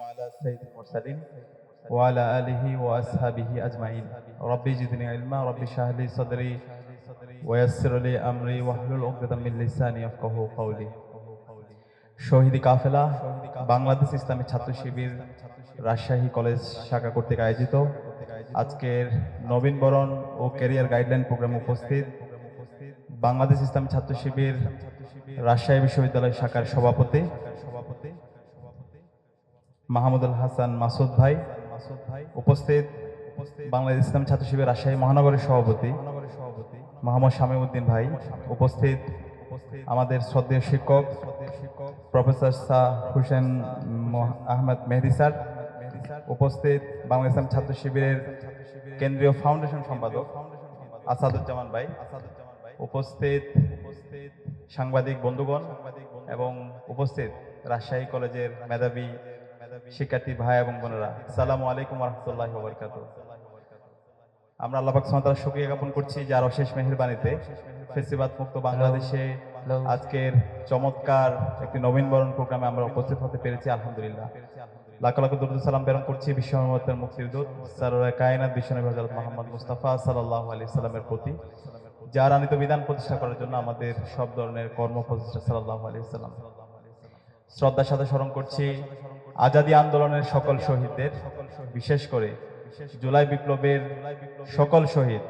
وعلى سيد المرسلين وعلى آله وأصحابه أجمعين ربي زدني علما ربي اشرح لي صدري ويسر لي أمري واحلل عقدة من لساني يفقهوا قولي শহীদি কাফেলা বাংলাদেশ ইসলামী ছাত্র শিবির রাজশাহী কলেজ শাখা কর্তৃক আয়োজিত আজকের নবীন বরণ ও ক্যারিয়ার গাইডলাইন প্রোগ্রাম উপস্থিত বাংলাদেশ ইসলামী ছাত্র শিবির রাজশাহী বিশ্ববিদ্যালয় শাখার সভাপতি মাহমুদুল হাসান মাসুদ ভাই মাসুদ ভাই উপস্থিত বাংলাদেশ ইসলাম ছাত্র শিবির রাজশাহী মহানগরের সভাপতি সভাপতি মোহাম্মদ শামীউদ্দিন ভাই উপস্থিত আমাদের শ্রদ্ধেয় শিক্ষক শিক্ষক প্রফেসর শাহ হুসেন আহমেদ মেহেদি স্যার উপস্থিত বাংলা ইসলাম ছাত্র শিবিরের কেন্দ্রীয় ফাউন্ডেশন সম্পাদক আসাদুজ্জামান ভাই আসাদুজ্জামান ভাই উপস্থিত সাংবাদিক বন্ধুগণ এবং উপস্থিত রাজশাহী কলেজের মেধাবী শিক্ষার্থী ভাই এবং বোনেরা সালামু আলাইকুম রহমতুল্লাহ বরকাত আমরা আল্লাহাক সামতার শুক্রিয়া জ্ঞাপন করছি যার অশেষ মেহেরবানিতে ফেসিবাদ মুক্ত বাংলাদেশে আজকের চমৎকার একটি নবীনবরণ প্রোগ্রামে আমরা উপস্থিত হতে পেরেছি আলহামদুলিল্লাহ। লাখ লাখ দুরুদ সালাম প্রেরণ করছি বিশ্ব মহম্মদের মুক্তির দূত সারোরা কায়নাত বিশ্বনবী হযরত মোহাম্মদ মুস্তাফা সাল্লাল্লাহু আলাইহি সাল্লামের প্রতি যার আনিত বিধান প্রতিষ্ঠা করার জন্য আমাদের সব ধরনের কর্ম প্রতিষ্ঠা সাল্লাল্লাহু আলাইহি সাল্লাম শ্রদ্ধার সাথে স্মরণ করছি আজাদী আন্দোলনের সকল শহীদদের, বিশেষ করে জুলাই বিপ্লবের সকল শহীদ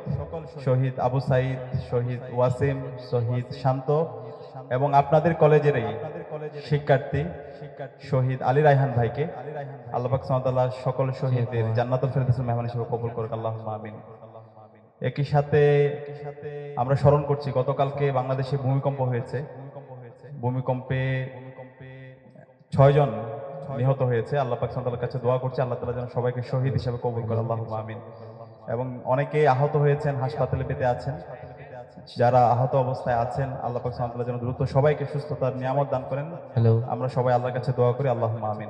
শহীদ আবু সাইদ, শহীদ ওয়াসিম, শহীদ শান্ত এবং আপনাদের কলেজেরই শিক্ষার্থী শহীদ আলী রায়হান ভাইকে আল্লাহ সুবহানাহু সকল শহীদদের জান্নাতুল ফেরদৌসের মেহমান হিসেবে কবুল করুক, আল্লাহুম্মা আমিন। একই সাথে আমরা স্মরণ করছি, গতকালকে বাংলাদেশে ভূমিকম্প হয়েছে। ভূমিকম্পে ছয়জন নিহত হয়েছে। আল্লাহ পাক সাল্লাল্লাহর কাছে দোয়া করছে আল্লাহ তাআলা যেন সবাইকে শহীদ হিসেবে কবুল করে। আল্লাহুম্মা আমিন। এবং অনেকে আহত হয়েছেন হাসপাতালে পেতে আছেন। যারা আহত অবস্থায় আছেন আল্লাহ পাক সাল্লাল্লাহ যেন দ্রুত সবাইকে সুস্থতার নিয়ামত দান করেন। হ্যালো। আমরা সবাই আল্লাহর কাছে দোয়া করি আল্লাহুম্মা আমিন।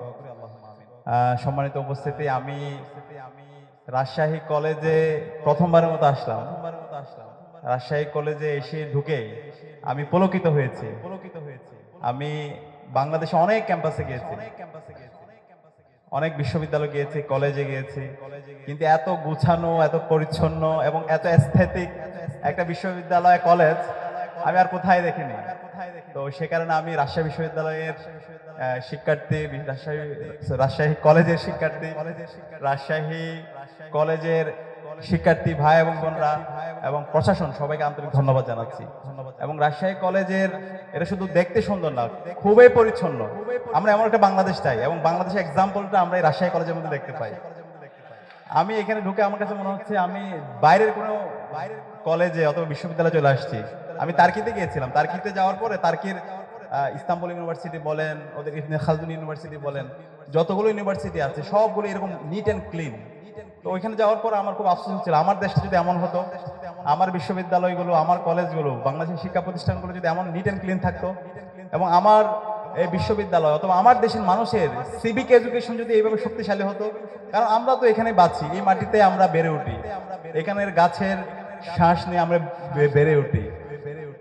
সম্মানিত উপস্থিতি আমি রাজশাহী কলেজে প্রথমবারের মতো আসলাম। রাজশাহী কলেজে এসে ঢুকে আমি পুলকিত হয়েছি। আমি বাংলাদেশে অনেক ক্যাম্পাসে গিয়েছি। অনেক বিশ্ববিদ্যালয় গিয়েছি, কলেজে গিয়েছি। কিন্তু এত গুছানো, এত পরিচ্ছন্ন এবং এত অ্যাস্থেটিক একটা বিশ্ববিদ্যালয়, কলেজ আমি আর কোথায় দেখিনি। তো সে কারণে আমি রাজশাহী বিশ্ববিদ্যালয়ের শিক্ষার্থী, রাজশাহী রাজশাহী কলেজের শিক্ষার্থী, রাজশাহী কলেজের শিক্ষার্থী ভাই এবং বোনরা এবং প্রশাসন, সবাইকে আন্তরিক ধন্যবাদ জানাচ্ছি। এবং রাজশাহী কলেজের, এটা শুধু দেখতে সুন্দর না, খুবই পরিচ্ছন্ন। আমরা এমন একটা বাংলাদেশ চাই এবং বাংলাদেশের এক্সাম্পলটা আমরা এই রাজশাহী কলেজের মধ্যে দেখতে পাই। আমি এখানে ঢুকে আমার কাছে মনে হচ্ছে আমি বাইরের কোনো বাইরের কলেজে অথবা বিশ্ববিদ্যালয়ে চলে আসছি। আমি তার্কিতে গিয়েছিলাম। তার্কিতে যাওয়ার পরে তার্কির ইস্তাম্বুল ইউনিভার্সিটি বলেন, ওদের ইবনে খালদুন ইউনিভার্সিটি বলেন, যতগুলো ইউনিভার্সিটি আছে সবগুলো এরকম নিট অ্যান্ড ক্লিন তো ওইখানে যাওয়ার পর আমার খুব আফসোস হচ্ছিল আমার দেশটা যদি এমন হতো, আমার বিশ্ববিদ্যালয়গুলো, আমার কলেজগুলো, বাংলাদেশের শিক্ষা প্রতিষ্ঠানগুলো যদি এমন নিট অ্যান্ড ক্লিন থাকতো, এবং আমার এই বিশ্ববিদ্যালয় অথবা আমার দেশের মানুষের সিভিক এডুকেশন যদি এইভাবে শক্তিশালী হতো, কারণ আমরা তো এখানে বাঁচি, এই মাটিতে আমরা বেড়ে উঠি। এখানের গাছের শ্বাস নিয়ে আমরা বেড়ে উঠি।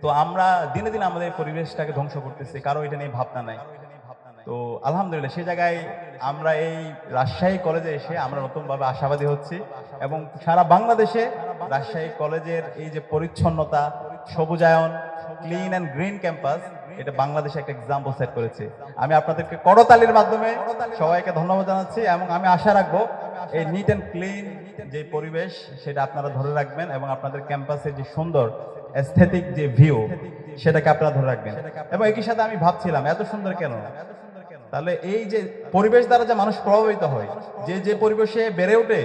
তো আমরা দিনে দিনে আমাদের পরিবেশটাকে ধ্বংস করতেছি, কারও এটা নিয়ে ভাবনা নাই। তো আলহামদুলিল্লাহ সেই জায়গায় আমরা এই রাজশাহী কলেজে এসে আমরা নতুনভাবে আশাবাদী হচ্ছি এবং সারা বাংলাদেশে রাজশাহী কলেজের এই যে পরিচ্ছন্নতা, সবুজায়ন ক্লিন অ্যান্ড গ্রিন ক্যাম্পাস এটা বাংলাদেশে একটা এক্সাম্পল সেট করেছে। আমি আপনাদেরকে করতালির মাধ্যমে সবাইকে ধন্যবাদ জানাচ্ছি এবং আমি আশা রাখব এই নিট অ্যান্ড ক্লিন যে পরিবেশ, সেটা আপনারা ধরে রাখবেন এবং আপনাদের ক্যাম্পাসের যে সুন্দর এস্থেটিক যে ভিউ সেটাকে আপনারা ধরে রাখবেন। এবং একই সাথে আমি ভাবছিলাম, এত সুন্দর কেন? তাহলে এই যে পরিবেশ দ্বারা যে মানুষ প্রভাবিত হয়, যে যে পরিবেশে বেড়ে ওঠে,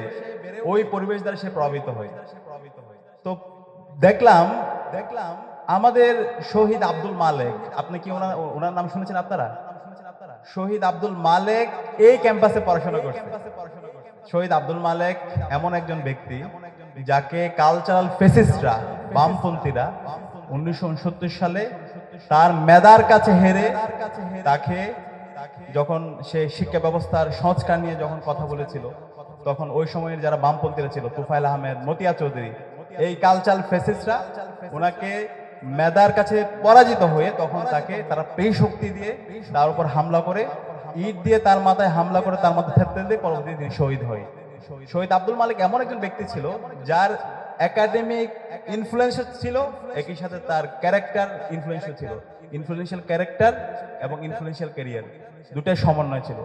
ওই পরিবেশ দ্বারা সে প্রভাবিত হয়। তো দেখলাম দেখলাম আমাদের শহীদ আব্দুল মালেক, আপনি কি ওনার ওনার নাম শুনেছেন আপনারা? শহীদ আব্দুল মালেক এই ক্যাম্পাসে পড়াশোনা করছে। শহীদ আব্দুল মালেক এমন একজন ব্যক্তি যাকে কালচারাল ফেসিস্টরা বামপন্থীরা উনিশশো উনসত্তর সালে তার মেদার কাছে হেরে তাকে যখন সে শিক্ষা ব্যবস্থার সংস্কার নিয়ে যখন কথা বলেছিল, তখন ওই সময়ের যারা বামপন্থীরা ছিল, তুফাইল আহমেদ, মতিয়া চৌধুরী, এই কালচারাল ফেসিস্টরা ওনাকে মেধার কাছে পরাজিত হয়ে তখন তাকে তারা পেই শক্তি দিয়ে তার উপর হামলা করে, ইট দিয়ে তার মাথায় হামলা করে তার মাথায় থেপতে দিয়ে পরবর্তীতে তিনি শহীদ হয়। শহীদ আব্দুল মালিক এমন একজন ব্যক্তি ছিল, যার একাডেমিক ইনফ্লুয়েন্স ছিল, একই সাথে তার ক্যারেক্টার ইনফ্লুয়েন্স ছিল। ইনফ্লুয়েন্সিয়াল ক্যারেক্টার এবং ইনফ্লুয়েন্সিয়াল ক্যারিয়ার দুটাই সমন্বয় ছিল।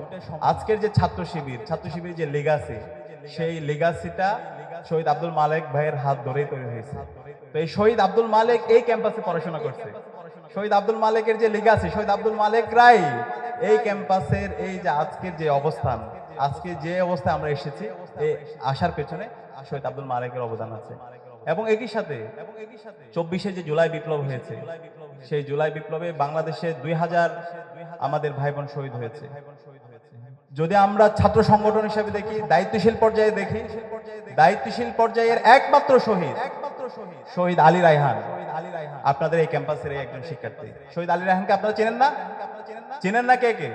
আজকের যে ছাত্র শিবির ছাত্র শিবির যে লেগাসি সেই লেগাসিটা শহীদ আব্দুল মালিক ভাইয়ের হাত ধরেই তৈরি হয়েছে। তো এই শহীদ আব্দুল মালিক এই ক্যাম্পাসে পড়াশোনা করছে। শহীদ আব্দুল মালিকের যে লেগাসি শহীদ আব্দুল মালিক রাই এই ক্যাম্পাসের এই যে আজকের যে অবস্থান, আজকে যে অবস্থায় আমরা এসেছি এই আসার পেছনে শহীদ আব্দুল মালিকের অবদান আছে। এবং একই সাথে চব্বিশে যে জুলাই বিপ্লব হয়েছে সেই জুলাই বিপ্লবে বাংলাদেশে দুই হাজার আমাদের ভাই বোন শহীদ হয়েছে। যদি আমরা ছাত্র সংগঠন হিসেবে দেখি, দায়িত্বশীল পর্যায়ে দেখি, দায়িত্বশীল পর্যায়ের একমাত্র শহীদ শহীদ আলী রায়হান। আপনাদের এই ক্যাম্পাসের একজন শিক্ষার্থী। শহীদ আলী রায়হানকে আপনারা চেনেন না? চেনেন না কে কে?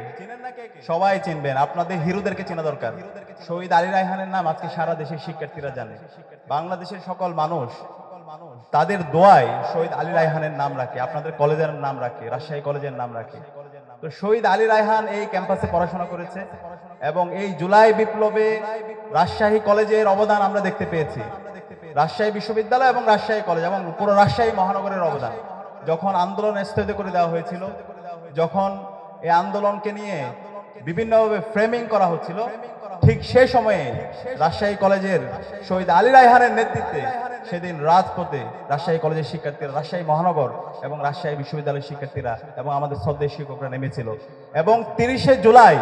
সবাই চিনবেন। আপনাদের হিরোদেরকে চেনা দরকার। শহীদ আলী রায়হানের নাম আজকে সারা দেশের শিক্ষার্থীরা জানে। বাংলাদেশের সকল মানুষ তাদের দোয়ায় শহীদ আলী রায়হানের নাম রাখে, আপনাদের কলেজের নাম রাখে, রাজশাহী কলেজের নাম রাখে। তো শহীদ আলী রায়হান এই ক্যাম্পাসে পড়াশোনা করেছে এবং এই জুলাই বিপ্লবে রাজশাহী কলেজের অবদান আমরা দেখতে পেয়েছি। রাজশাহী বিশ্ববিদ্যালয় এবং রাজশাহী কলেজ এবং পুরো রাজশাহী মহানগরের অবদান। যখন আন্দোলন স্থগিত করে দেওয়া হয়েছিল, যখন এই আন্দোলনকে নিয়ে বিভিন্নভাবে ফ্রেমিং করা হচ্ছিল ঠিক সে সময়ে রাজশাহী কলেজের শহীদ আলী রায়হানের নেতৃত্বে সেদিন রাজপথে রাজশাহী কলেজের শিক্ষার্থীরা, রাজশাহী মহানগর এবং রাজশাহী বিশ্ববিদ্যালয়ের শিক্ষার্থীরা এবং আমাদের শ্রদ্ধেয় শিক্ষকরা নেমেছিল। এবং তিরিশে জুলাই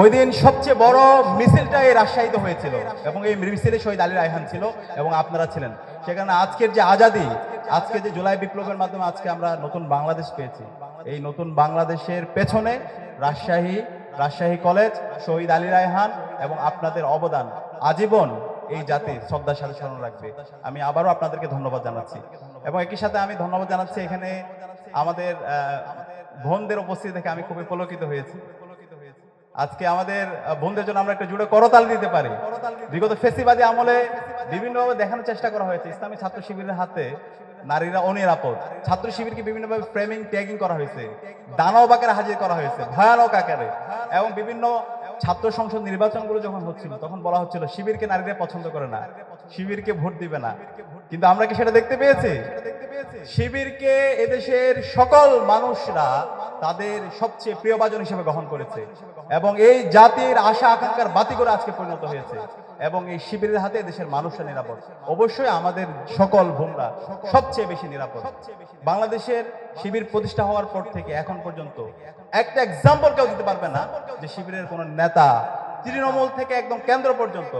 ওই দিন সবচেয়ে বড় মিছিলটা এই রাজশাহীতে হয়েছিল এবং এই মিছিলে শহীদ আলী রায়হান ছিল এবং আপনারা ছিলেন। সেখানে আজকের যে আজাদি, আজকে যে জুলাই বিপ্লবের মাধ্যমে আজকে আমরা নতুন বাংলাদেশ পেয়েছি। এই নতুন বাংলাদেশের পেছনে রাজশাহী রাজশাহী কলেজ, শহীদ আলী রায়হান এবং আপনাদের অবদান। আজীবন এই জাতি শ্রদ্ধার সাথে স্মরণ রাখবে। আমি আবারও আপনাদেরকে ধন্যবাদ জানাচ্ছি। এবং একই সাথে আমি ধন্যবাদ জানাচ্ছি এখানে আমাদের বোনদের উপস্থিতি দেখে আমি খুবই পুলকিত হয়েছি। আজকে আমাদের বোনদের জন্য আমরা একটা জুড়ে করতাল দিতে পারি। বিগত ফেসিবাদী আমলে বিভিন্নভাবে দেখানোর চেষ্টা করা হয়েছে। ইসলামী ছাত্র শিবিরের হাতে নারীরা অনিরাপদ। ছাত্র শিবিরকে বিভিন্নভাবে ফ্রেমিং ট্যাগিং করা হয়েছে। দানব আকারে হাজির করা হয়েছে। ভয়ানক আকারে। এবং বিভিন্ন ছাত্র সংসদ নির্বাচনগুলো যখন হচ্ছিল, তখন বলা হচ্ছিল, শিবিরকে নারীরা পছন্দ করে না। শিবিরকে ভোট দিবে না। কিন্তু আমরা কি সেটা দেখতে পেয়েছি? শিবিরকে এদেশের সকল মানুষরা তাদের সবচেয়ে প্রিয়ভাজন হিসেবে গ্রহণ করেছে। এবং এই জাতির আশা আকাঙ্ক্ষার বাতি করে আজকে পরিণত হয়েছে। এবং এই শিবিরের হাতে দেশের মানুষরা নিরাপদ। অবশ্যই আমাদের সকল বোনরা সবচেয়ে বেশি নিরাপদ। বাংলাদেশের শিবির প্রতিষ্ঠা হওয়ার পর থেকে এখন পর্যন্ত একটা এক্সাম্পল কেউ দিতে পারবে না যে শিবিরের কোন নেতা তৃণমূল থেকে একদম কেন্দ্র পর্যন্ত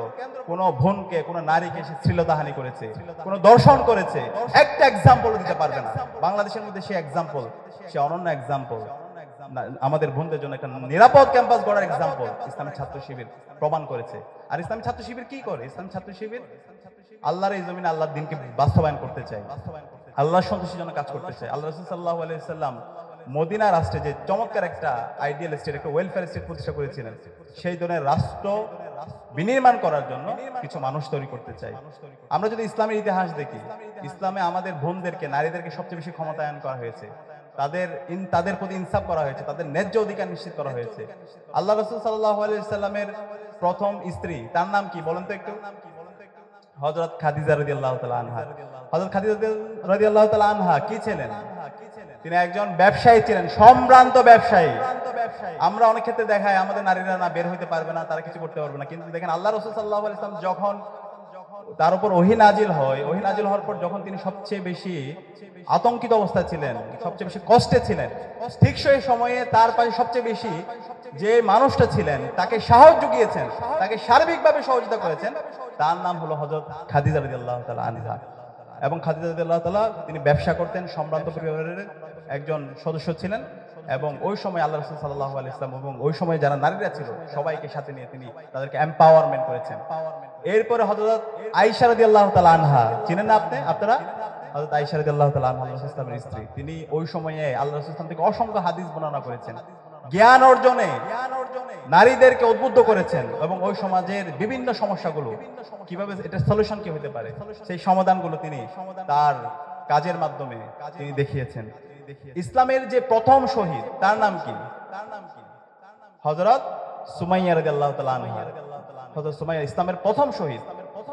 কোন বোনকে কোন নারীকে সে শ্লীলতাহানি করেছে, কোন দর্শন করেছে। একটা এক্সাম্পল দিতে পারবে না। বাংলাদেশের মধ্যে সে এক্সাম্পল সে অনন্য এক্সাম্পল আমাদের বোনদের জন্য একটা নিরাপদ ক্যাম্পাস গড়ার এক্সাম্পল ইসলামী ছাত্র শিবির প্রমাণ করেছে। আর ইসলামী ছাত্র শিবির কি করে? ইসলামী ছাত্র শিবির আল্লাহর এই জমিনে আল্লাহর দিনকে বাস্তবায়ন করতে চাই আল্লাহর সন্তুষ্টির জন্য কাজ করতে চাই আল্লাহ রসুল সাল্লাহ আলাইসাল্লাম মদিনা রাষ্ট্রে যে চমৎকার একটা আইডিয়াল স্টেট একটা ওয়েলফেয়ার স্টেট প্রতিষ্ঠা করেছিলেন সেই ধরনের রাষ্ট্র বিনির্মাণ করার জন্য কিছু মানুষ তৈরি করতে চাই আমরা যদি ইসলামের ইতিহাস দেখি ইসলামে আমাদের বোনদেরকে নারীদেরকে সবচেয়ে বেশি ক্ষমতায়ন করা হয়েছে। তাদের ইন তাদের প্রতি ইনসাফ করা হয়েছে তাদের ন্যায্য অধিকার নিশ্চিত করা হয়েছে। আল্লাহ রসুল সাল্লাহ আলাইসাল্লামের প্রথম স্ত্রী তার নাম কি বলেন তো একটু? হজরত খাদিজা রদি আল্লাহ আনহা। হজরত খাদিজা রদি আল্লাহ আনহা কি ছিলেন? তিনি একজন ব্যবসায়ী ছিলেন সম্ভ্রান্ত ব্যবসায়ী। আমরা অনেক ক্ষেত্রে দেখাই আমাদের নারীরা না বের হইতে পারবে না তারা কিছু করতে পারবে না। কিন্তু দেখেন আল্লাহ রসুল সাল্লাহ ইসলাম যখন তার উপর ওহি নাজিল হয়। ওহি নাজিল হওয়ার পর যখন তিনি সবচেয়ে বেশি আতঙ্কিত অবস্থায় ছিলেন, সবচেয়ে বেশি কষ্টে ছিলেন, ঠিক সেই সময়ে তার পাশে সবচেয়ে বেশি যে মানুষটা ছিলেন, তাকে সাহস জুগিয়েছেন, তাকে সার্বিকভাবে সহযোগিতা করেছেন, তার নাম হলো হজরত খাদিজা রাদিয়াল্লাহু তাআলা আনহা। এবং খাদিজা রাদিয়াল্লাহু তাআলা তিনি ব্যবসা করতেন, সম্ভ্রান্ত পরিবারের একজন সদস্য ছিলেন। এবং ওই সময় আল্লাহ রসুল সাল্লাহ আলাইসলাম এবং ওই সময় যারা নারীরা ছিল, সবাইকে সাথে নিয়ে তিনি তাদেরকে এম্পাওয়ারমেন্ট করেছেন। এরপরে হজরত আইসা রাদি আল্লাহ তালা আনহা, চিনেন না আপনি? আপনারা? হজরত আইসা রাদি আল্লাহ আনহা, আল্লাহ ইসলামের স্ত্রী। তিনি ওই সময়ে আল্লাহ ইসলাম থেকে অসংখ্য হাদিস বর্ণনা করেছেন। জ্ঞান অর্জনে নারীদেরকে উদ্বুদ্ধ করেছেন এবং ওই সমাজের বিভিন্ন সমস্যাগুলো, কীভাবে এটা সলিউশন কি হতে পারে, সেই সমাধানগুলো তিনি তার কাজের মাধ্যমে তিনি দেখিয়েছেন। ইসলামের যে প্রথম শহীদ তার নাম কি? তার নাম কি? হজরত সুমাইয়া রাজি আল্লাহ হজরত সুমাইয়া ইসলামের প্রথম শহীদ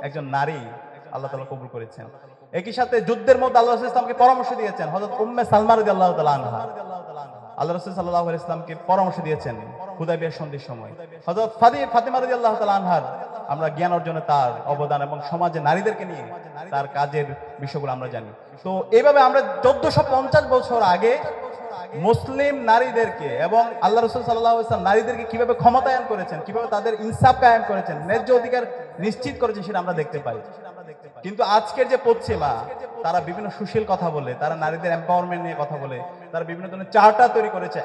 একজন নারী আল্লাহ তালা কবুল করেছেন। একই সাথে যুদ্ধের মধ্যে আল্লাহ ইসলামকে পরামর্শ দিয়েছেন হজরত উম্মে সালমা রাদিয়াল্লাহু তাআলা আনহা। আল্লাহ রসুল সাল্লাহ ইসলামকে পরামর্শ দিয়েছেন হুদাইবিয়ার সন্ধির সময়। হজরত ফাদি ফাতিমা আল্লাহ তাআলা আনহার, আমরা জ্ঞান অর্জনে তার অবদান এবং সমাজে নারীদেরকে নিয়ে তার কাজের বিষয়গুলো আমরা জানি। তো এইভাবে আমরা চোদ্দশো বছর আগে মুসলিম নারীদেরকে এবং আল্লাহ রসুল সাল্লাহ ইসলাম নারীদেরকে কীভাবে ক্ষমতায়ন করেছেন, কীভাবে তাদের ইনসাফ কায়েম করেছেন, ন্যায্য অধিকার নিশ্চিত করেছেন সেটা আমরা দেখতে পাই। কিন্তু আজকের যে পশ্চিমা তারা বিভিন্ন সুশীল কথা বলে, তারা নারীদের এম্পাওয়ারমেন্ট নিয়ে কথা বলে, তারা বিভিন্ন ধরনের চার্টার তৈরি করেছে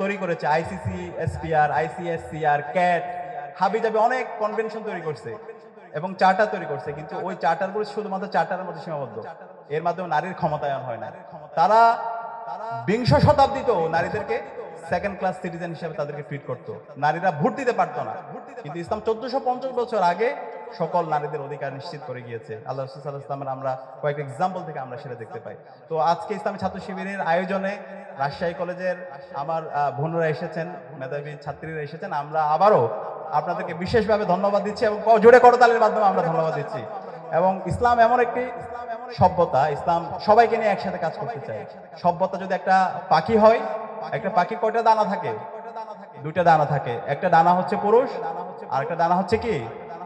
তৈরি করেছে আইসিসি এসপিআর আইসিএসসিআর ক্যাট হাবি যাবে অনেক কনভেনশন তৈরি করছে এবং চার্টার তৈরি করছে, কিন্তু ওই চার্টারগুলো শুধুমাত্র চার্টারের মধ্যে সীমাবদ্ধ। এর মাধ্যমে নারীর ক্ষমতায়ন হয় না। তারা বিংশ শতাব্দীতেও নারীদেরকে সেকেন্ড ক্লাস সিটিজেন হিসেবে তাদেরকে ট্রিট করতো। নারীরা ভোট দিতে পারতো না। কিন্তু ইসলাম চোদ্দশো পঞ্চাশ বছর আগে সকল নারীদের অধিকার নিশ্চিত করে গিয়েছে। আল্লাহ রসুল ইসলামের আমরা কয়েক এক্সাম্পল থেকে আমরা সেটা দেখতে পাই। তো আজকে ইসলামী ছাত্র শিবিরের আয়োজনে রাজশাহী কলেজের আমার বোনরা এসেছেন, মেধাবী ছাত্রীরা এসেছেন। আমরা আবারও আপনাদেরকে বিশেষভাবে ধন্যবাদ দিচ্ছি এবং জোরে করতালের মাধ্যমে আমরা ধন্যবাদ দিচ্ছি। এবং ইসলাম এমন একটি সভ্যতা ইসলাম সবাইকে নিয়ে একসাথে কাজ করতে চায় সভ্যতা যদি একটা পাখি হয় একটা পাখি কয়টা দানা থাকে? দুইটা দানা থাকে। একটা দানা হচ্ছে পুরুষ আর একটা দানা হচ্ছে কি?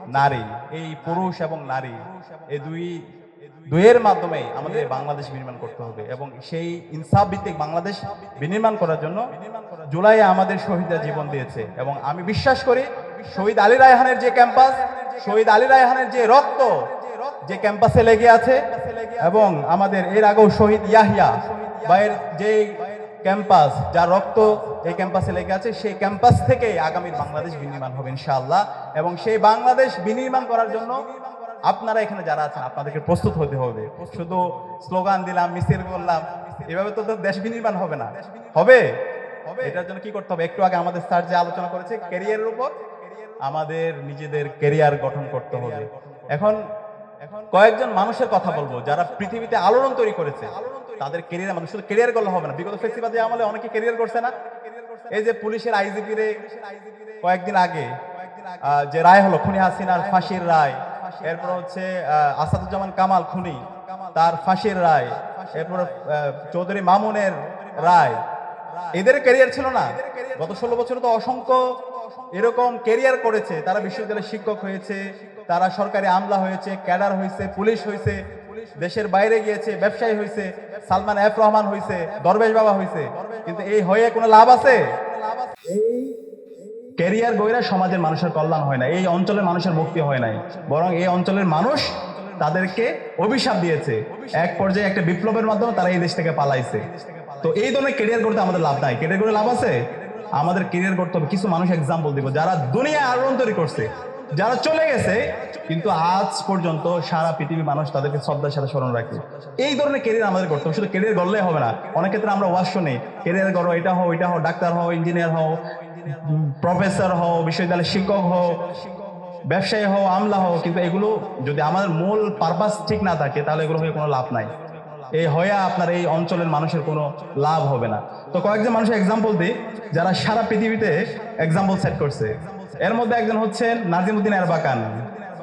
নারী। এই পুরুষ এবং নারী এই দুই দুইয়ের মাধ্যমে আমাদের বাংলাদেশ বিনির্মাণ করতে হবে এবং সেই ইনসাফ ভিত্তিক বাংলাদেশ বিনির্মাণ করার জন্য জুলাইয়ে আমাদের শহীদরা জীবন দিয়েছে। এবং আমি বিশ্বাস করি শহীদ আলী রায়হানের যে ক্যাম্পাস শহীদ আলী রায়হানের যে রক্ত যে ক্যাম্পাসে লেগে আছে এবং আমাদের এর আগেও শহীদ ইয়াহিয়া বা এর যে ক্যাম্পাস, যার রক্ত এই ক্যাম্পাসে লেগে আছে, সেই ক্যাম্পাস থেকে আগামী বাংলাদেশ বিনির্মাণ হবে ইনশাআল্লাহ। এবং সেই বাংলাদেশ বিনির্মাণ করার জন্য আপনারা এখানে যারা আছেন, আপনাদেরকে প্রস্তুত হতে হবে। শুধু স্লোগান দিলাম, মিছিল করলাম, এভাবে তো দেশ বিনির্মাণ হবে না। হবে? এটার জন্য কি করতে হবে? একটু আগে আমাদের স্যার যে আলোচনা করেছে ক্যারিয়ারের উপর, আমাদের নিজেদের ক্যারিয়ার গঠন করতে হবে। এখন কয়েকজন মানুষের কথা বলব যারা পৃথিবীতে আলোড়ন তৈরি করেছে। তাদের ক্যারিয়ার মানুষ শুধু ক্যারিয়ার করলে হবে না। বিগত ফেস্টিভাল আমলে অনেকে ক্যারিয়ার করছে না। এই যে পুলিশের আইজিপি রে কয়েকদিন আগে যে রায় হলো খুনি হাসিনার ফাঁসির রায়, এরপর হচ্ছে আসাদুজ্জামান কামাল খুনি, তার ফাঁসির রায়, এরপর চৌধুরী মামুনের রায়। এদের ক্যারিয়ার ছিল না। গত ষোলো বছরে তো অসংখ্য এরকম ক্যারিয়ার করেছে। তারা বিশ্ববিদ্যালয়ের শিক্ষক হয়েছে তারা সরকারি আমলা হয়েছে, ক্যাডার হয়েছে, পুলিশ হয়েছে, দেশের বাইরে গিয়েছে, ব্যবসায়ী হয়েছে, সালমান এফ রহমান হয়েছে, দরবেশ বাবা হয়েছে। কিন্তু এই হয়ে কোনো লাভ আছে? ক্যারিয়ার গইরা সমাজের মানুষের কল্যাণ হয় না এই অঞ্চলের মানুষের মুক্তি হয় নাই। বরং এই অঞ্চলের মানুষ তাদেরকে অভিশাপ দিয়েছে। এক পর্যায়ে একটা বিপ্লবের মাধ্যমে তারা এই দেশ থেকে পালাইছে। তো এই ধরনের ক্যারিয়ার করতে আমাদের লাভ নাই। ক্যারিয়ার করে লাভ আছে? আমাদের ক্যারিয়ার করতে হবে। কিছু মানুষ এক্সাম্পল দিব। যারা দুনিয়ায় আলোড়ন তৈরি করছে যারা চলে গেছে, কিন্তু আজ পর্যন্ত সারা পৃথিবী মানুষ তাদেরকে শ্রদ্ধার সাথে স্মরণ রাখে। এই ধরনের ক্যারিয়ার আমাদের করতে হবে। শুধু ক্যারিয়ার গড়লে হবে না। অনেক ক্ষেত্রে আমরা ওয়াশ শুনি ক্যারিয়ার করো এটা হও এটা হও, ডাক্তার হও ইঞ্জিনিয়ার হও প্রফেসর হও, বিশ্ববিদ্যালয়ের শিক্ষক হও, ব্যবসায়ী হও, আমলা হও, কিন্তু এগুলো যদি আমাদের মূল পারপাস ঠিক না থাকে, তাহলে এগুলো হয়ে কোনো লাভ নাই। এই হয়ে আপনার এই অঞ্চলের মানুষের কোনো লাভ হবে না। তো কয়েকজন মানুষের এক্সাম্পল দিই। যারা সারা পৃথিবীতে এক্সাম্পল সেট করছে। এর মধ্যে একজন হচ্ছেন নাজিমুদ্দিন এরবাকান।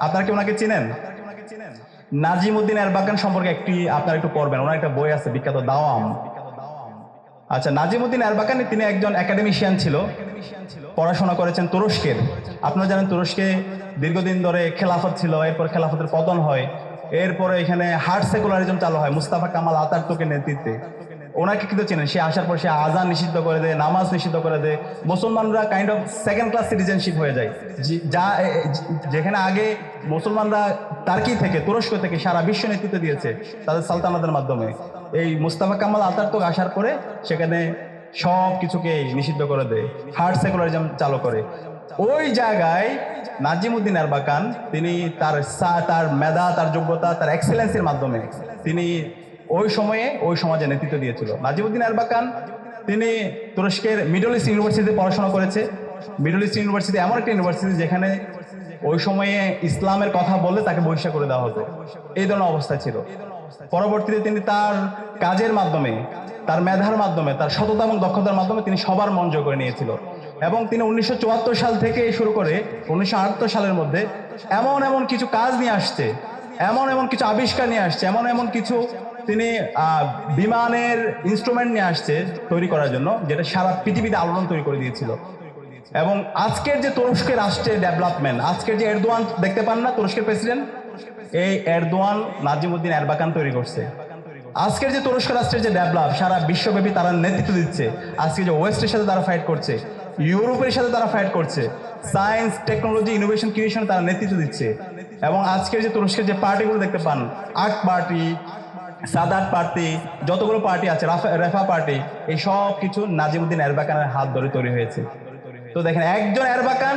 আপনারা কি ওনাকে চিনেন? নাজিমুদ্দিন এরবাকান সম্পর্কে একটি আপনারা একটু পড়বেন। ওনার একটা বই আছে, বিখ্যাত দাওয়াম। আচ্ছা নাজিমুদ্দিন এরবাকানি তিনি একজন একাডেমিশিয়ান ছিল, পড়াশোনা করেছেন তুরস্কের। আপনারা জানেন তুরস্কে দীর্ঘদিন ধরে খেলাফত ছিল, এরপর খেলাফতের পতন হয়। এরপরে এখানে হার্ড সেকুলারিজম চালু হয়, মুস্তাফা কামাল আতাতুর্কের নেতৃত্বে। ওনাকে কিন্তু চেনেন। সে আসার পর সে আজান নিষিদ্ধ করে দেয়, নামাজ নিষিদ্ধ করে দেয়। মুসলমানরা kind of second class citizenship হয়ে যায়। যা যেখানে আগে মুসলমানরা টার্কি থেকে, তুরস্ক থেকে সারা বিশ্ব নেতৃত্ব দিয়েছে তাদের সালতানাতের মাধ্যমে। এই মুস্তাফা কামাল আতাতুর্ক আসার পরে সেখানে সব কিছুকে নিষিদ্ধ করে দেয় হার্ড সেকুলারিজম চালু করে। ওই জায়গায় নাজিমুদ্দিন আরবাকান তিনি তার তার মেধা, তার যোগ্যতা, তার এক্সেলেন্সের মাধ্যমে তিনি ওই সময়ে ওই সমাজে নেতৃত্ব দিয়েছিল। নাজিমুদ্দিন আরবাকান তিনি তুরস্কের মিডল ইস্ট ইউনিভার্সিটিতে পড়াশোনা করেছে। মিডল ইস্ট ইউনিভার্সিটি এমন একটা ইউনিভার্সিটি যেখানে ওই সময়ে ইসলামের কথা বললে তাকে বহিষ্কার করে দেওয়া হতো। এই ধরনের অবস্থা ছিল। পরবর্তীতে তিনি তার কাজের মাধ্যমে, তার মেধার মাধ্যমে, তার সততা এবং দক্ষতার মাধ্যমে তিনি সবার মন জয় করে নিয়েছিল। এবং তিনি উনিশশো চুয়াত্তর সাল থেকে শুরু করে উনিশশো সালের মধ্যে এমন এমন কিছু কাজ নিয়ে আসছে এমন এমন কিছু আবিষ্কার নিয়ে আসছে, এমন এমন কিছু তিনি বিমানের ইনস্ট্রুমেন্ট নিয়ে আসছে তৈরি করার জন্য, যেটা সারা পৃথিবীতে আলোড়ন তৈরি করে দিয়েছিল। এবং আজকের যে তুরস্কের রাষ্ট্রের ডেভেলপমেন্ট আজকের যে এরদোয়ান, দেখতে পান না তুরস্কের প্রেসিডেন্ট এই এরদোয়ান নাজিমুদ্দিন এরবাকান তৈরি করছে। আজকের যে তুরস্ক রাষ্ট্রের যে ডেভেলপ সারা বিশ্বব্যাপী তারা নেতৃত্ব দিচ্ছে। আজকে যে ওয়েস্টের সাথে তারা ফাইট করছে। ইউরোপের সাথে তারা ফাইট করছে। সায়েন্স টেকনোলজি ইনোভেশন ক্রিয়েশনে তারা নেতৃত্ব দিচ্ছে। এবং আজকের যে তুরস্কের যে পার্টিগুলো দেখতে পান আর্ট পার্টি সাদাত পার্টি, যতগুলো পার্টি আছে, রাফা, রেফা পার্টি, এই সব কিছু নাজিমুদ্দিন এরবাকানের হাত ধরে তৈরি হয়েছে। তো দেখেন, একজন এরবাকান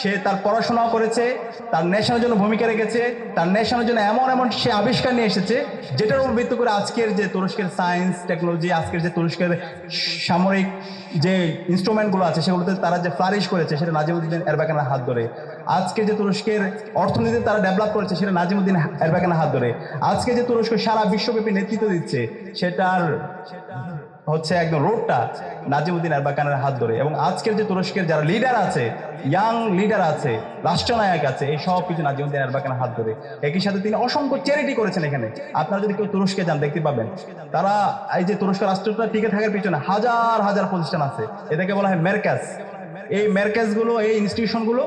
সে তার পড়াশোনাও করেছে, তার নেশনের জন্য ভূমিকা রেখেছে, তার নেশনের জন্য এমন এমন সে আবিষ্কার নিয়ে এসেছে, যেটার উপর ভিত্তি করে আজকের যে তুরস্কের সায়েন্স টেকনোলজি আজকের যে তুরস্কের সামরিক যে ইনস্ট্রুমেন্টগুলো আছে, সেগুলোতে তারা যে ফ্লারিশ করেছে, সেটা নাজিমুদ্দিন এরবাকানের হাত ধরে। আজকে যে তুরস্কের অর্থনীতি তারা ডেভেলপ করেছে, সেটা নাজিমুদ্দিন এরবাকানের হাত ধরে। আজকে যে তুরস্ক সারা বিশ্বব্যাপী নেতৃত্ব দিচ্ছে, সেটার হচ্ছে একদম রোডটা নাজিমুদ্দিন আরবাকানের হাত ধরে। এবং আজকের যে তুরস্কের যারা লিডার আছে ইয়াং লিডার আছে, রাষ্ট্রনায়ক আছে, এই সব কিছু নাজিমুদ্দিন আরবাকানের হাত ধরে। একই সাথে তিনি অসংখ্য চ্যারিটি করেছেন এখানে। আপনারা যদি কেউ তুরস্কে যান, দেখতে পাবেন। তারা এই যে তুরস্ক রাষ্ট্রটা টিকে থাকার পিছনে হাজার হাজার প্রতিষ্ঠান আছে। এটাকে বলা হয় মেরকাজ এই মেরকাজগুলো এই ইনস্টিটিউশনগুলো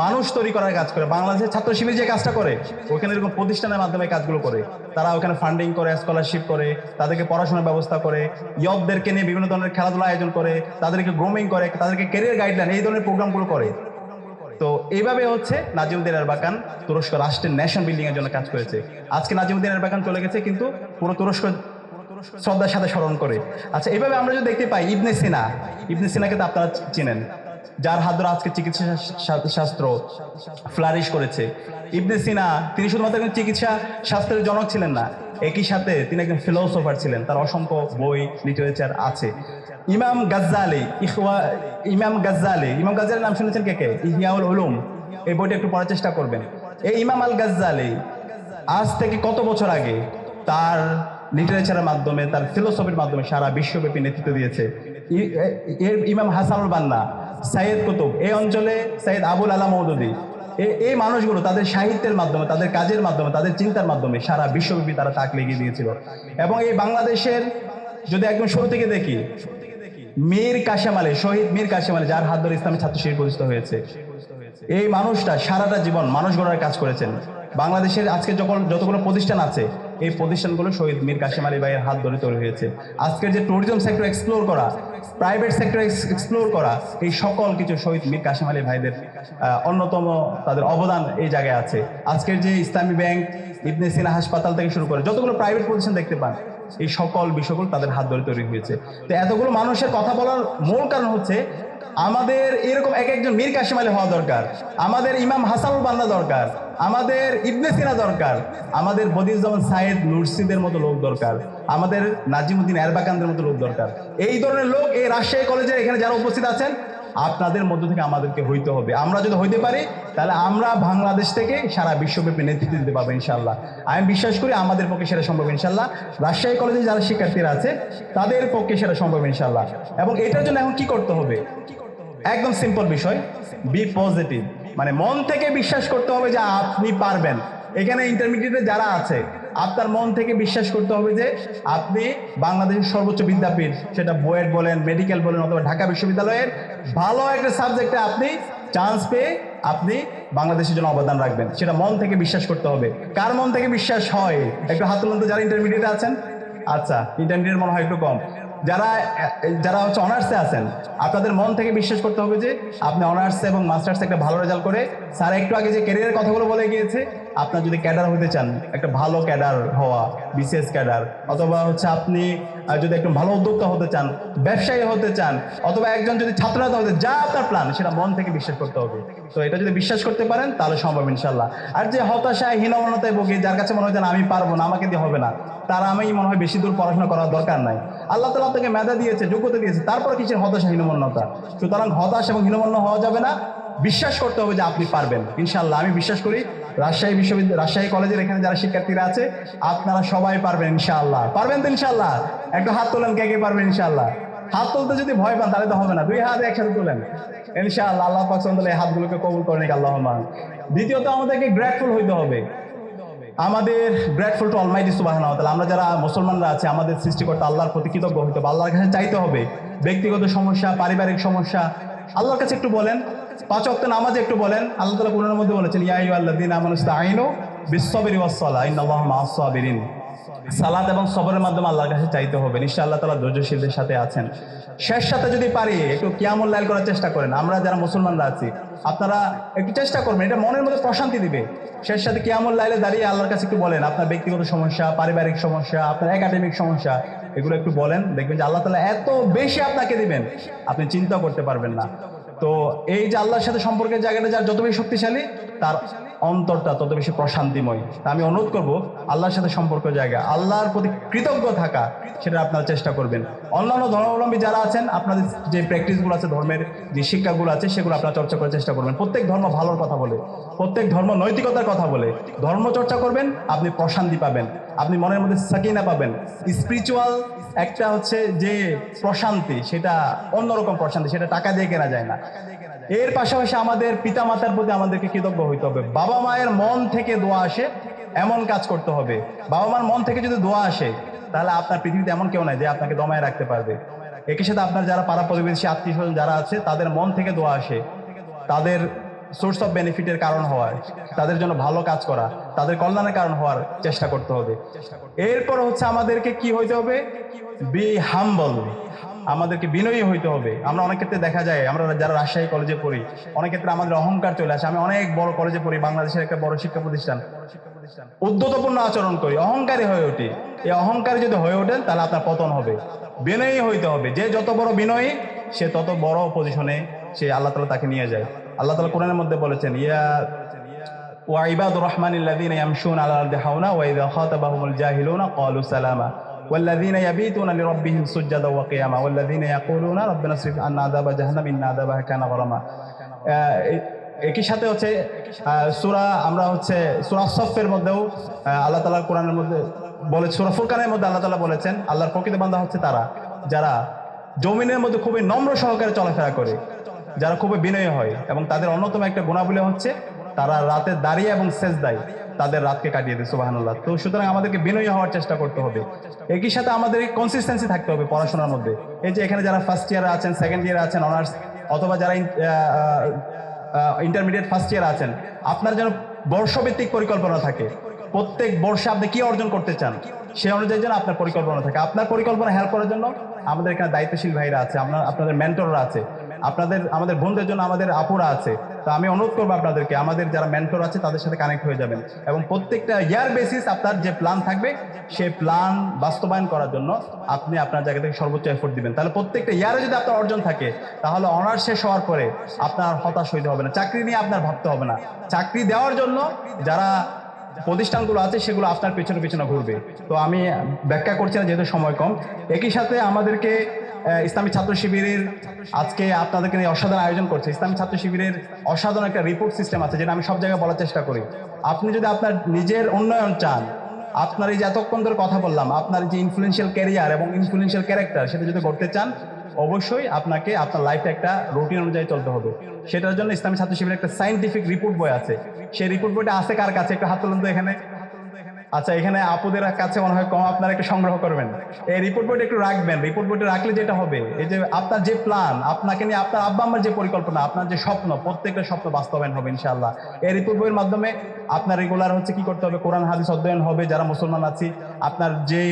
মানুষ তৈরি করার কাজ করে। বাংলাদেশের ছাত্র শিবির যে কাজটা করে, ওখানে এরকম প্রতিষ্ঠানের মাধ্যমে কাজগুলো করে। তারা ওখানে ফান্ডিং করে স্কলারশিপ করে, তাদেরকে পড়াশোনার ব্যবস্থা করে, ইয়কদেরকে নিয়ে বিভিন্ন ধরনের খেলাধুলা আয়োজন করে, তাদেরকে গ্রোমিং করে, তাদেরকে ক্যারিয়ার গাইডলাইন এই ধরনের প্রোগ্রামগুলো করে। তো এইভাবে হচ্ছে নাজিমুদ্দিন এরবাকান তুরস্ক রাষ্ট্রের ন্যাশন বিল্ডিং এর জন্য কাজ করেছে। আজকে নাজিমুদ্দিন এরবাকান চলে গেছে কিন্তু পুরো তুরস্ক শ্রদ্ধার সাথে স্মরণ করে। আচ্ছা এইভাবে আমরা যদি দেখতে পাই, ইবনে সিনা। ইবনে সিনাকে তো আপনারা চিনেন। যার হাত ধরে আজকে চিকিৎসা শাস্ত্র ফ্লারিশ করেছে। ইবনে সিনা, তিনি শুধুমাত্র একজন চিকিৎসা শাস্ত্রের জনক ছিলেন না, একই সাথে তিনি একজন ফিলোসফার ছিলেন। তার অসংখ্য বই লিটারেচার আছে। ইমাম গাজ্জালি, ইখওয়া, ইমাম গাজ্জালি, ইমাম গাজ্জালির নাম শুনেছেন কে কে? ইহিয়াউল উলুম। এই বইটা একটু পড়ার চেষ্টা করবেন। এই ইমাম আল গাজ্জালি আজ থেকে কত বছর আগে তার লিটারেচারের মাধ্যমে, তার ফিলোসফির মাধ্যমে সারা বিশ্বব্যাপী নেতৃত্ব দিয়েছে। ইমাম হাসানুল বান্না সাইয়েদ কুতুব, এই অঞ্চলে সাইয়েদ আবুল আলা মৌদুদি এই মানুষগুলো তাদের সাহিত্যের মাধ্যমে, তাদের কাজের মাধ্যমে, তাদের চিন্তার মাধ্যমে সারা বিশ্বব্যাপী তারা তাক লেগে দিয়েছিল। এবং এই বাংলাদেশের, যদি একদম শুরু থেকে দেখি, মীর কাশেম আলী, শহীদ মীর কাশেম আলী, যার হাত ধরে ইসলামী ছাত্র শিবির প্রতিষ্ঠিত হয়েছে, এই মানুষটা সারাটা জীবন মানুষ গড়ার কাজ করেছেন। বাংলাদেশের আজকে যখন যতগুলো প্রতিষ্ঠান আছে এই প্রতিষ্ঠানগুলো শহীদ মীর কাশেম আলী ভাইয়ের হাত ধরে তৈরি হয়েছে। আজকের যে ট্যুরিজম সেক্টর এক্সপ্লোর করা প্রাইভেট সেক্টর এক্সপ্লোর করা, এই সকল কিছু শহীদ মীর কাশেম আলী ভাইদের অন্যতম তাদের অবদান এই জায়গায় আছে। আজকের যে ইসলামী ব্যাংক, ইবনে সিনা হাসপাতাল থেকে শুরু করে, যতগুলো প্রাইভেট প্রতিষ্ঠান দেখতে পান, এই সকল বিষয়গুলো তাদের হাত ধরে তৈরি হয়েছে। তো এতগুলো মানুষের কথা বলার মূল কারণ হচ্ছে, আমাদের এরকম এক একজন মীর কাশিম আলী হওয়া দরকার, আমাদের ইমাম হাসানুল বান্দা দরকার আমাদের ইবনে সিনা দরকার। আমাদের বদিউজ্জামান সাইদ নুরসিদের মতো লোক দরকার। আমাদের নাজিমুদ্দিন এরবাকানদের মতো লোক দরকার। এই ধরনের লোক এই রাজশাহী কলেজের এখানে যারা উপস্থিত আছেন, আপনাদের মধ্য থেকে আমাদেরকে হইতে হবে। আমরা যদি হইতে পারি, তাহলে আমরা বাংলাদেশ থেকে সারা বিশ্বব্যাপী নেতৃত্ব দিতে পারব ইনশাল্লাহ আমি বিশ্বাস করি আমাদের পক্ষে সেটা সম্ভব ইনশাল্লাহ রাজশাহী কলেজে যারা শিক্ষার্থীরা আছে, তাদের পক্ষে সেটা সম্ভব ইনশাল্লাহ এবং এটার জন্য এখন কি করতে হবে? একদম সিম্পল বিষয় বি পজিটিভ মানে মন থেকে বিশ্বাস করতে হবে যে আপনি পারবেন। এখানে ইন্টারমিডিয়েটে যারা আছে, আপনার মন থেকে বিশ্বাস করতে হবে যে আপনি বাংলাদেশের সর্বোচ্চ বিদ্যাপীঠ, সেটা বুয়েট বলেন, মেডিকেল বলেন অথবা ঢাকা বিশ্ববিদ্যালয়ের ভালো একটা সাবজেক্টে আপনি চান্স পেয়ে আপনি বাংলাদেশের জন্য অবদান রাখবেন। সেটা মন থেকে বিশ্বাস করতে হবে। কার মন থেকে বিশ্বাস হয়? একটু হাত তুলুন তো যারা ইন্টারমিডিয়েটে আছেন। আচ্ছা ইন্টারমিডিয়েট মনে হয় একটু কম। যারা যারা হচ্ছে অনার্সে আছেন, আপনাদের মন থেকে বিশ্বাস করতে হবে যে আপনি অনার্সে এবং মাস্টার্সে একটা ভালো রেজাল্ট করে, স্যার একটু আগে যে ক্যারিয়ারের কথাগুলো বলে গিয়েছে আপনার যদি ক্যাডার হতে চান একটা ভালো ক্যাডার হওয়া বিসিএস ক্যাডার অথবা হচ্ছে আপনি যদি একটু ভালো উদ্যোক্তা হতে চান ব্যবসায়ী হতে চান অথবা একজন যদি ছাত্রনেতা হতে যা আপনার প্ল্যান সেটা মন থেকে বিশ্বাস করতে হবে। তো এটা যদি বিশ্বাস করতে পারেন তাহলে সম্ভব ইনশাল্লাহ আর যে হতাশায় হীনমনতায় ভোগে যার কাছে মনে হয় যে না, আমি পারব না আমাকে দিয়ে হবে না তার আমি মনে হয় বেশি দূর পড়াশোনা করার দরকার নাই। আল্লাহ তালা আপনাকে মেধা দিয়েছে যোগ্যতা দিয়েছে তারপর কিসের হতাশা হীনমন্যতা? সুতরাং হতাশ এবং হীনমন্য হওয়া যাবে না। বিশ্বাস করতে হবে যে আপনি পারবেন। ইনশাল্লাহ আমি বিশ্বাস করি রাজশাহী বিশ্ববিদ্যালয় রাজশাহী কলেজের এখানে যারা শিক্ষার্থীরা আছে, আপনারা সবাই পারবেন ইনশাআল্লাহ। পারবেন তো ইনশাল্লাহ একটু হাত তোলেন, কে কে পারবেন ইনশাল্লাহ হাত তুলতে যদি ভয় পান, তাহলে তো হবে না। দুই হাত একসাথে তুলেন। ইনশাআল্লাহ, আল্লাহ পাক সুবহানাহু এই হাতগুলোকে কবুল করে নিক, আল্লাহ দ্বিতীয়ত, আমাদেরকে গ্রেটফুল হইতে হবে। আমাদের গ্রেটফুল টু অলমাইটি সুবাহান আমরা যারা মুসলমানরা আছে, আমাদের সৃষ্টিকর্তা আল্লাহর প্রতি কৃতজ্ঞ হইতে হবে। আল্লাহর কাছে চাইতে হবে। ব্যক্তিগত সমস্যা, পারিবারিক সমস্যা। আল্লাহর কাছে একটু বলেন পাঁচ অক্ট নামাজে একটু বলেন, আল্লাহ তালা কোরআনের মধ্যে বলেছেন, ইয়া আল্লাদিন আমানুস্তাইনু বিশ্ববিরি সাবিরিন সালাত এবং সবরের মাধ্যমে আল্লাহর কাছে চাইতে হবে। নিশ্চয় আল্লাহ তালা ধৈর্যশীলদের সাথে আছেন। শেষ সাথে যদি পারি, একটু কিয়ামুল লাইল করার চেষ্টা করেন। আমরা যারা মুসলমানরা আছি, আপনারা একটু চেষ্টা করবেন, এটা মনের মধ্যে প্রশান্তি দিবে। শেষ সাথে কিয়ামুল লাইলে দাঁড়িয়ে আল্লাহর কাছে একটু বলেন, আপনার ব্যক্তিগত সমস্যা, পারিবারিক সমস্যা, আপনার একাডেমিক সমস্যা, এগুলো একটু বলেন। দেখবেন যে আল্লাহ তালা এত বেশি আপনাকে দিবেন, আপনি চিন্তা করতে পারবেন না। তো এই যে আল্লাহর সাথে সম্পর্কের জায়গাটা যার যত বেশি শক্তিশালী তার অন্তরটা তত বেশি প্রশান্তিময়। আমি অনুরোধ করব, আল্লাহর সাথে সম্পর্ক জায়গা, আল্লাহর প্রতি কৃতজ্ঞ থাকা সেটা আপনারা চেষ্টা করবেন। অন্যান্য ধর্মাবলম্বী যারা আছেন, আপনাদের যে প্র্যাকটিসগুলো আছে, ধর্মের যে শিক্ষাগুলো আছে, সেগুলো আপনারা চর্চা করার চেষ্টা করবেন। প্রত্যেক ধর্ম ভালোর কথা বলে, প্রত্যেক ধর্ম নৈতিকতার কথা বলে। ধর্ম চর্চা করবেন, আপনি প্রশান্তি পাবেন, আপনি মনের মধ্যে সাকিনা পাবেন। স্পিরিচুয়াল একটা হচ্ছে যে প্রশান্তি, সেটা অন্যরকম প্রশান্তি, সেটা টাকা দিয়ে কেনা যায় না। এর পাশাপাশি আমাদের পিতা মাতার প্রতি আমাদেরকে কৃতজ্ঞ হইতে হবে। বাবা মায়ের মন থেকে দোয়া আসে, এমন কাজ করতে হবে। বাবা মার মন থেকে যদি দোয়া আসে, তাহলে আপনার পৃথিবীতে এমন কেউ নাই যে আপনাকে দমায় রাখতে পারবে। একই সাথে আপনার যারা পাড়া প্রতিবেশী আত্মীয় স্বজন যারা আছে, তাদের মন থেকে দোয়া আসে। তাদের সোর্স অফ বেনিফিটের কারণ হওয়ার, তাদের জন্য ভালো কাজ করা, তাদের কল্যাণের কারণ হওয়ার চেষ্টা করতে হবে। এরপর হচ্ছে আমাদেরকে কি হইতে হবে? বি হাম্বল আমাদেরকে বিনয়ী হইতে হবে। আমরা অনেক ক্ষেত্রে দেখা যায়, আমরা যারা রাজশাহী কলেজে পড়ি, অনেক ক্ষেত্রে আমাদের অহংকার চলে আসে। আমি অনেক বড় কলেজে পড়ি, বাংলাদেশের একটা বড় শিক্ষা প্রতিষ্ঠান। উদ্যতপূর্ণ আচরণ করি, অহংকারী হয়ে উঠি। এই অহংকারী যদি হয়ে ওঠেন, তাহলে আপনার পতন হবে। বিনয়ী হইতে হবে। যে যত বড় বিনয়ী, সে তত বড় পজিশনে সে আল্লাহ তালা তাকে নিয়ে যায়। আল্লাহ তালা কোরআনের মধ্যে বলেছেন, ইয়া ওয়াইবাদ রহমান ইল্লাদিন ইয়ামশুন আল্লাহ দেহাউনা ওয়াইদা খাতাবাহুমুল জাহিলুনা ক্বালু সালামা। والذين يبيتون لربهم سجدا وقياما والذين يقولون ربنا اصرف عنا عذاب جهنم إن عذابها كان غراما আহ, এ- একই সাথে হচ্ছে সুরা আমরা হচ্ছে সুরা সফের মধ্যেও আহ, আল্লাহ তালা কোরআনের মধ্যে বলে সুরা ফুরকানের মধ্যে আল্লাহ তালা বলেছেন আল্লাহর প্রকৃত বান্ধা হচ্ছে তারা যারা জমিনের মধ্যে খুবই নম্র সহকারে চলাফেরা করে যারা খুবই বিনয়ী হয় এবং তাদের অন্যতম একটা গুণাবলী হচ্ছে তারা রাতে দাঁড়িয়ে এবং শেষ দেয় তাদের রাতকে কাটিয়ে দেয়, সুবাহানুল্লাহ। তো সুতরাং আমাদেরকে বিনয়ী হওয়ার চেষ্টা করতে হবে। একই সাথে আমাদের কনসিস্টেন্সি থাকতে হবে পড়াশোনার মধ্যে। এই যে এখানে যারা ফার্স্ট ইয়ারে আছেন সেকেন্ড ইয়ারে আছেন অনার্স অথবা যারা ইন্টারমিডিয়েট ফার্স্ট ইয়ার আছেন, আপনার যেন বর্ষভিত্তিক পরিকল্পনা থাকে। প্রত্যেক বর্ষে আপনি কি অর্জন করতে চান, সে অনুযায়ী যেন আপনার পরিকল্পনা থাকে। আপনার পরিকল্পনা হেল্প করার জন্য আমাদের এখানে দায়িত্বশীল ভাইরা আছে, আপনার, আপনাদের মেন্টররা আছে। আপনাদের, আমাদের বন্ধুদের জন্য আমাদের আপুরা আছে। তো আমি অনুরোধ করব আপনাদেরকে, আমাদের যারা মেন্টর আছে, তাদের সাথে কানেক্ট হয়ে যাবেন। এবং প্রত্যেকটা ইয়ার বেসিস আপনার যে প্ল্যান থাকবে সেই প্ল্যান বাস্তবায়ন করার জন্য আপনি আপনার জায়গা থেকে সর্বোচ্চ এফোর্ট দিবেন। তাহলে প্রত্যেকটা ইয়ারে যদি আপনার অর্জন থাকে, তাহলে অনার্স শেষ হওয়ার পরে আপনার হতাশ হইতে হবে না। চাকরি নিয়ে আপনার ভাবতে হবে না। চাকরি দেওয়ার জন্য যারা প্রতিষ্ঠানগুলো আছে, সেগুলো আপনার পেছনে পেছনে ঘুরবে। তো আমি ব্যাখ্যা করছি না, যেহেতু সময় কম। একই সাথে আমাদেরকে ইসলামী ছাত্র শিবিরের আজকে আপনাদেরকে নিয়ে অসাধারণ আয়োজন করছে। ইসলামী ছাত্র শিবিরের অসাধারণ একটা রিপোর্ট সিস্টেম আছে, যেটা আমি সব জায়গায় বলার চেষ্টা করি। আপনি যদি আপনার নিজের উন্নয়ন চান, আপনার এই যে এতক্ষণ ধরে কথা বললাম, আপনার যে ইনফ্লুয়েন্সিয়াল ক্যারিয়ার এবং ইনফ্লুয়েন্সিয়াল ক্যারেক্টার সেটা যদি করতে চান, অবশ্যই আপনাকে আপনার লাইফে একটা রুটিন অনুযায়ী চলতে হবে। সেটার জন্য ইসলামী ছাত্র শিবিরের একটা সাইন্টিফিক রিপোর্ট বই আছে। সেই রিপোর্ট বইটা আছে কার কাছে? একটা হাত তুলুন তো এখানে। আচ্ছা এখানে আপুদের কাছে মনে হয় কম, আপনারা একটু সংগ্রহ করবেন। এই রিপোর্ট বইটা একটু রাখবেন। রিপোর্ট বইটা রাখলে যেটা হবে, এই যে আপনার যে প্ল্যান আপনাকে নিয়ে আপনার আব্বা আমার যে পরিকল্পনা, আপনার যে স্বপ্ন, প্রত্যেকটা স্বপ্ন বাস্তবায়ন হবে ইনশাল্লাহ এই রিপোর্ট বইয়ের মাধ্যমে আপনার রেগুলার হচ্ছে কি করতে হবে? কোরআন, হাদিস অধ্যয়ন হবে, যারা মুসলমান আছি, আপনার যে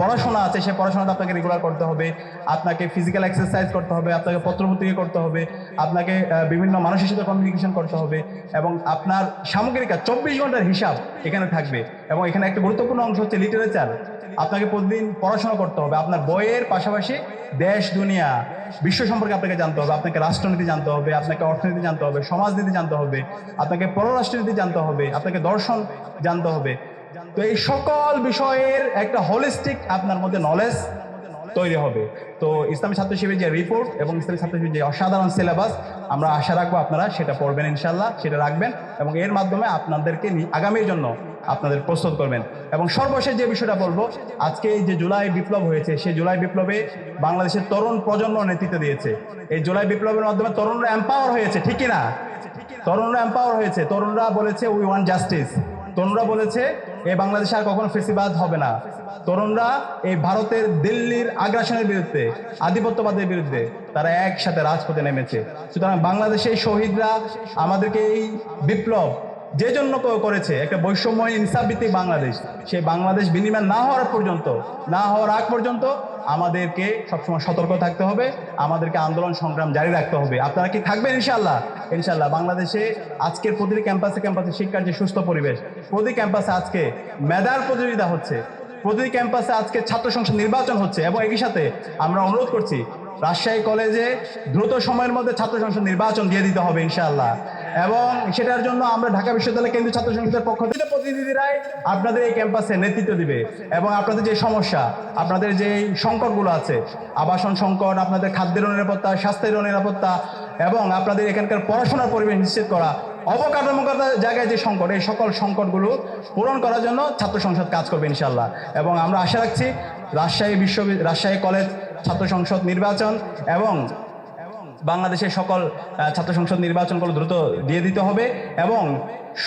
পড়াশোনা আছে সেই পড়াশোনাটা আপনাকে রেগুলার করতে হবে, আপনাকে ফিজিক্যাল এক্সারসাইজ করতে হবে, আপনাকে পত্রপত্রিকা করতে হবে, আপনাকে বিভিন্ন মানুষের সাথে কমিউনিকেশন করতে হবে এবং আপনার সামগ্রিক কাজ, চব্বিশ ঘণ্টার হিসাব এখানে থাকবে এবং এখানে একটা গুরুত্বপূর্ণ অংশ হচ্ছে লিটারেচার আপনাকে প্রতিদিন পড়াশোনা করতে হবে, আপনার বইয়ের পাশাপাশি দেশ, দুনিয়া, বিশ্ব সম্পর্কে আপনাকে জানতে হবে, আপনাকে রাষ্ট্রনীতি জানতে হবে, আপনাকে অর্থনীতি জানতে হবে, সমাজনীতি জানতে হবে, আপনাকে পররাষ্ট্রনীতি জানতে হবে, আপনাকে দর্শন জানতে হবে। তো এই সকল বিষয়ের একটা হোলিস্টিক আপনার মধ্যে নলেজ তৈরি হবে। তো ইসলামী ছাত্র শিবির যে রিপোর্ট এবং ইসলামী ছাত্র শিবির যে অসাধারণ সিলেবাস আমরা আশা রাখব আপনারা সেটা পড়বেন ইনশাল্লাহ সেটা রাখবেন এবং এর মাধ্যমে আপনাদেরকে আগামীর জন্য আপনাদের প্রস্তুত করবেন। এবং সর্বশেষ যে বিষয়টা বলব, আজকে যে জুলাই বিপ্লব হয়েছে, সেই জুলাই বিপ্লবে বাংলাদেশের তরুণ প্রজন্ম নেতৃত্ব দিয়েছে। এই জুলাই বিপ্লবের মাধ্যমে তরুণরা এম্পাওয়ার হয়েছে, ঠিক না তরুণরা এম্পাওয়ার হয়েছে। তরুণরা বলেছে উই ওয়ান জাস্টিস তরুণরা বলেছে এই বাংলাদেশে আর কখনো ফেসিবাদ হবে না। তরুণরা এই ভারতের দিল্লির আগ্রাসনের বিরুদ্ধে, আধিপত্যবাদের বিরুদ্ধে তারা একসাথে রাজপথে নেমেছে। সুতরাং বাংলাদেশের শহীদরা আমাদেরকে এই বিপ্লব যে জন্য করেছে একটা বৈষম্যহীন ইনসাফ ভিত্তিক বাংলাদেশ। সেই বাংলাদেশ বিনিময় না হওয়ার পর্যন্ত, না হওয়ার আগ পর্যন্ত আমাদেরকে সবসময় সতর্ক থাকতে হবে, আমাদেরকে আন্দোলন সংগ্রাম জারি রাখতে হবে। আপনারা কি থাকবেন ইনশাল্লাহ ইনশাল্লাহ বাংলাদেশে আজকের প্রতিটি ক্যাম্পাসে ক্যাম্পাসে শিক্ষার যে সুস্থ পরিবেশ, প্রতি ক্যাম্পাসে আজকে মেধার প্রতিযোগিতা হচ্ছে প্রতিটি ক্যাম্পাসে আজকে ছাত্র সংসদ নির্বাচন হচ্ছে এবং একই সাথে আমরা অনুরোধ করছি, রাজশাহী কলেজে দ্রুত সময়ের মধ্যে ছাত্র সংসদ নির্বাচন দিয়ে দিতে হবে ইনশাআল্লাহ। এবং সেটার জন্য আমরা ঢাকা বিশ্ববিদ্যালয় কেন্দ্রীয় ছাত্র সংসদের পক্ষ থেকে প্রতিনিধিরাই আপনাদের এই ক্যাম্পাসে নেতৃত্ব দিবে এবং আপনাদের যে সমস্যা, আপনাদের যে সংকটগুলো আছে, আবাসন সংকট, আপনাদের খাদ্যের নিরাপত্তা স্বাস্থ্যের নিরাপত্তা এবং আপনাদের এখানকার পড়াশোনার পরিবেশ নিশ্চিত করা, অবকাঠামোগত জায়গায় যে সংকট, এই সকল সংকটগুলো পূরণ করার জন্য ছাত্র সংসদ কাজ করবে ইনশাল্লাহ এবং আমরা আশা রাখছি রাজশাহী বিশ্ববিদ্যালয় রাজশাহী কলেজ ছাত্র সংসদ নির্বাচন এবং বাংলাদেশের সকল ছাত্র সংসদ নির্বাচনগুলো দ্রুত দিয়ে দিতে হবে এবং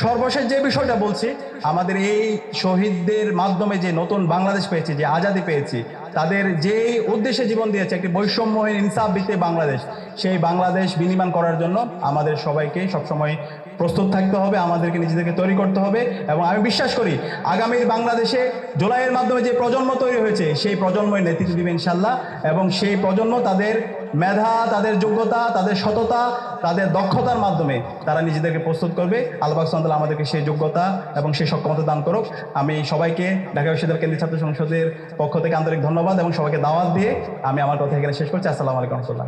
সর্বশেষ যে বিষয়টা বলছি, আমাদের এই শহীদদের মাধ্যমে যে নতুন বাংলাদেশ পেয়েছি, যে আজাদি পেয়েছি, তাদের যে উদ্দেশ্যে জীবন দিয়েছে, একটি বৈষম্যহীন ইনসাফ দিতে বাংলাদেশ, সেই বাংলাদেশ বিনিময় করার জন্য আমাদের সবাইকে সবসময় প্রস্তুত থাকতে হবে, আমাদেরকে নিজেদেরকে তৈরি করতে হবে এবং আমি বিশ্বাস করি আগামী বাংলাদেশে জুলাইয়ের মাধ্যমে যে প্রজন্ম তৈরি হয়েছে, সেই প্রজন্মের নেতৃত্ব দিবে ইনশাল্লাহ এবং সেই প্রজন্ম তাদের মেধা, তাদের যোগ্যতা, তাদের সততা, তাদের দক্ষতার মাধ্যমে তারা নিজেদেরকে প্রস্তুত করবে। আল্লাহ সান্তাল আমাদেরকে সেই যোগ্যতা এবং সেই সক্ষমতা দান করুক। আমি সবাইকে ঢাকা বিশ্ববিদ্যালয় কেন্দ্রীয় ছাত্র সংসদের পক্ষ থেকে আন্তরিক ধন্যবাদ এবং সবাইকে দাওয়াত দিয়ে আমি আমার কথা এখানে শেষ করছি। আসসালামু আলাইকুম রহমতুল্লাহ।